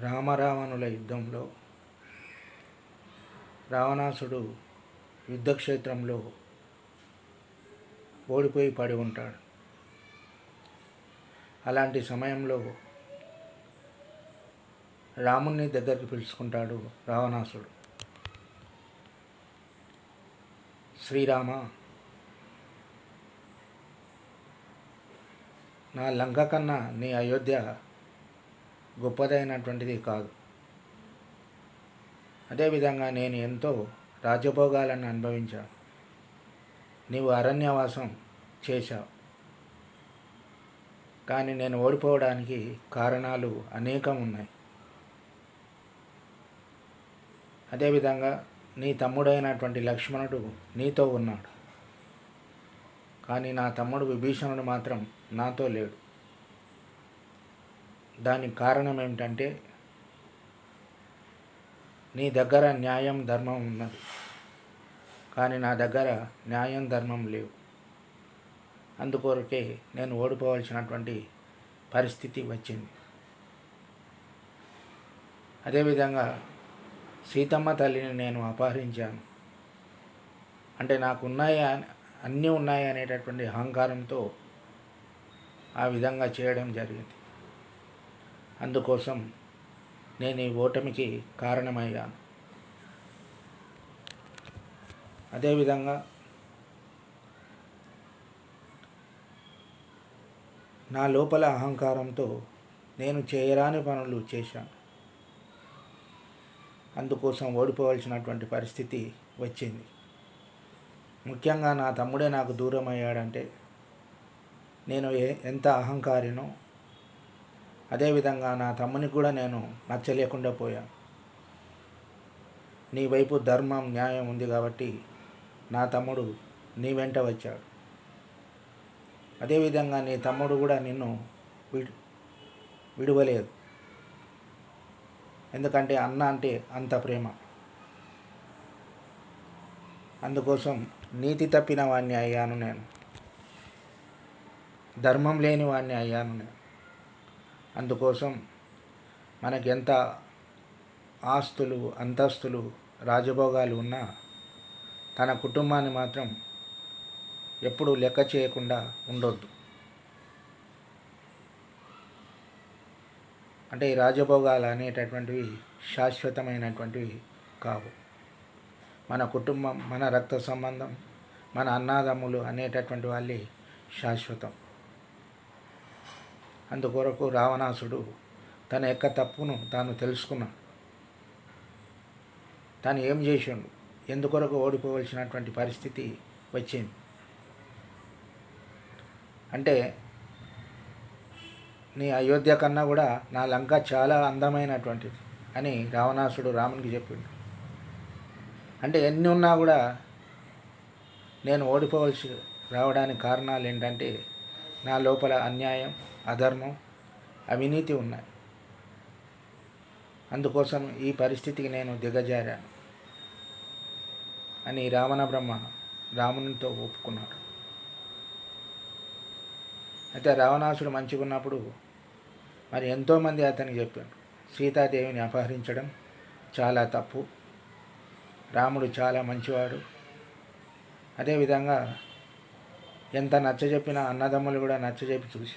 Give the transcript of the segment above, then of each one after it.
రామరావణుల యుద్ధంలో రావణాసుడు యుద్ధక్షేత్రంలో ఓడిపోయి పడి ఉంటాడు. అలాంటి సమయంలో రాముణ్ణి దగ్గరికి పిలుచుకుంటాడు రావణాసుడు. శ్రీరామ నా లంక కన్నా నీ అయోధ్య గొప్పదైనటువంటిది కాదు. అదేవిధంగా నేను ఎంతో రాజభోగాలను అనుభవించాను. నీవు అరణ్యవాసం చేశావు. కానీ నేను ఓడిపోవడానికి కారణాలు అనేకం ఉన్నాయి. అదేవిధంగా నీ తమ్ముడైనటువంటి లక్ష్మణుడు నీతో ఉన్నాడు. కానీ నా తమ్ముడు విభీషణుడు మాత్రం నాతో లేడు. దానికి కారణం ఏమిటంటే నీ దగ్గర న్యాయం ధర్మం ఉన్నది. కానీ నా దగ్గర న్యాయం ధర్మం లేవు. అందుకొరకే నేను ఓడిపోవాల్సినటువంటి పరిస్థితి వచ్చింది. అదేవిధంగా సీతమ్మ తల్లిని నేను అపహరించాను. అంటే నాకు ఉన్నాయా అన్నీ ఉన్నాయి అనేటటువంటి అహంకారంతో ఆ విధంగా చేయడం జరిగింది. అందుకోసం నేను ఈ ఓటమికి కారణమయ్యాను. అదేవిధంగా నా లోపల అహంకారంతో నేను చేయరాని పనులు చేశాను. అందుకోసం ఓడిపోవాల్సినటువంటి పరిస్థితి వచ్చింది. ముఖ్యంగా నా తమ్ముడే నాకు దూరం అయ్యాడంటే నేను ఏ ఎంత అహంకారినో అదేవిధంగా నా తమ్మునికి కూడా నేను నచ్చలేకుండా పోయాను నీ వైపు ధర్మం న్యాయం ఉంది కాబట్టి నా తమ్ముడు నీ వెంట వచ్చాడు. అదేవిధంగా నీ తమ్ముడు కూడా నిన్ను విడి విడవలేదు. ఎందుకంటే అన్న అంటే అంత ప్రేమ. అందుకోసం నీతి తప్పిన వాడిని అయ్యాను నేను. ధర్మం లేని వాడిని అయ్యాను నేను. అందుకోసం మనకి ఎంత ఆస్తులు అంతస్తులు రాజభోగాలు ఉన్నా తన కుటుంబాన్ని మాత్రం ఎప్పుడూ లెక్క చేయకుండా ఉండొద్దు. అంటే ఈ రాజభోగాలు అనేటటువంటివి శాశ్వతమైనటువంటివి కావు. మన కుటుంబం మన రక్త సంబంధం మన అన్నాదమ్ములు అనేటటువంటి వాళ్ళే శాశ్వతం. అందుకొరకు రావణాసుడు తన యొక్క తప్పును తాను తెలుసుకున్నాడు. తాను ఏం చేసిండు? ఎందుకొరకు ఓడిపోవలసినటువంటి పరిస్థితి వచ్చింది? అంటే నీ అయోధ్య కన్నా కూడా నా లంక చాలా అందమైనటువంటిది అని రావణాసుడు రామునికి చెప్పిండు. అంటే ఎన్ని ఉన్నా కూడా నేను ఓడిపోవలసి రావడానికి కారణాలు ఏంటంటే నా లోపల అన్యాయం అధర్మం అవినీతి ఉన్నాయి. అందుకోసం ఈ పరిస్థితికి నేను దిగజారాను అని రావణ బ్రహ్మ రామునితో ఒప్పుకున్నాడు. అయితే రావణాసుడు మంచిగా ఉన్నప్పుడు మరి ఎంతోమంది అతనికి చెప్పాడు సీతాదేవిని అపహరించడం చాలా తప్పు రాముడు చాలా మంచివాడు. అదేవిధంగా ఎంత నచ్చజెప్పినా అన్నదమ్ములు కూడా నచ్చజెప్పి చూసి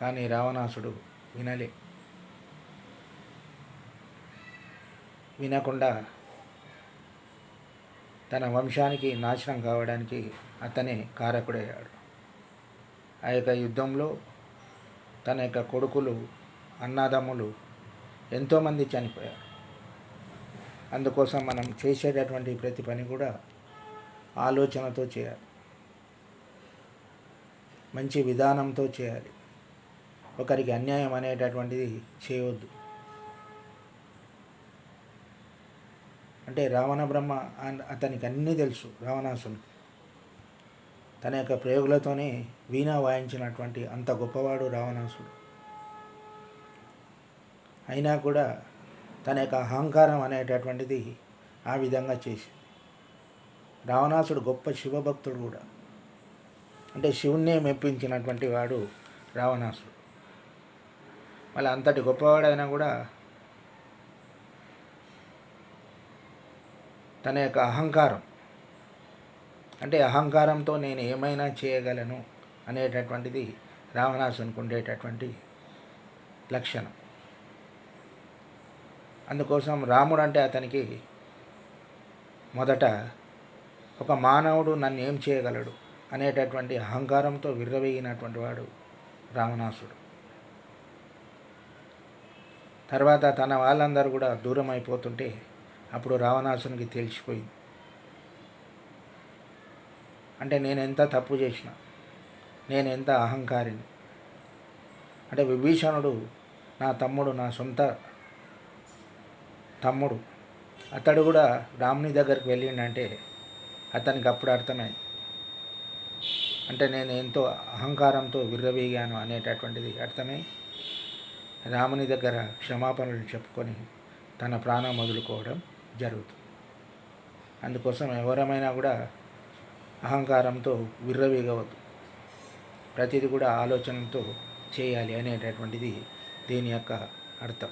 కానీ రావణాసుడు వినలే. వినకుండా తన వంశానికి నాశనం కావడానికి అతనే కారకుడయ్యాడు. ఆ యొక్క యుద్ధంలో తన యొక్క కొడుకులు అన్నదమ్ములు ఎంతోమంది చనిపోయారు. అందుకోసం మనం చేసేటటువంటి ప్రతి పని కూడా ఆలోచనతో చేయాలి. మంచి విధానంతో చేయాలి. ఒకరికి అన్యాయం అనేటటువంటిది చేయవద్దు అంటే రావణ బ్రహ్మ అన్- అతనికి అన్నీ తెలుసు రావణాసునికి తన యొక్క ప్రయోగులతోనే వీణ వాయించినటువంటి అంత గొప్పవాడు రావణాసుడు. అయినా కూడా తన యొక్క అహంకారం అనేటటువంటిది ఆ విధంగా చేసింది. రావణాసుడు గొప్ప శివభక్తుడు కూడా. అంటే శివుణ్ణే మెప్పించినటువంటి వాడు రావణాసుడు. మళ్ళీ అంతటి గొప్పవాడైనా కూడా తన యొక్క అహంకారం అంటే అహంకారంతో నేను ఏమైనా చేయగలను అనేటటువంటిది రావణాసునికి ఉండేటటువంటి లక్షణం. అందుకోసం రాముడు అంటే అతనికి మొదట ఒక మానవుడు నన్ను ఏం చేయగలడు? అనేటటువంటి అహంకారంతో విర్రవేగినటువంటి వాడు రావణాసుడు. తర్వాత తన వాళ్ళందరూ కూడా దూరం అయిపోతుంటే అప్పుడు రావణాసునికి తెలిసిపోయింది అంటే నేను ఎంత తప్పు చేసిన? నేను ఎంత అహంకారిని? అంటే విభీషణుడు నా తమ్ముడు నా సొంత తమ్ముడు. అతడు కూడా రాముని దగ్గరికి వెళ్ళిండంటే అతనికి అప్పుడు అర్థమైంది. అంటే నేను ఎంతో అహంకారంతో విర్రవీగాను అనేటటువంటిది అర్థమై రాముని దగ్గర క్షమాపణలు చెప్పుకొని తన ప్రాణం వదులుకోవడం జరుగుతుంది. అందుకోసం ఎవరమైనా కూడా అహంకారంతో విర్రవీగవద్దు. ప్రతిదీ కూడా ఆలోచనతో చేయాలి అనేటటువంటిది దీని యొక్క అర్థం.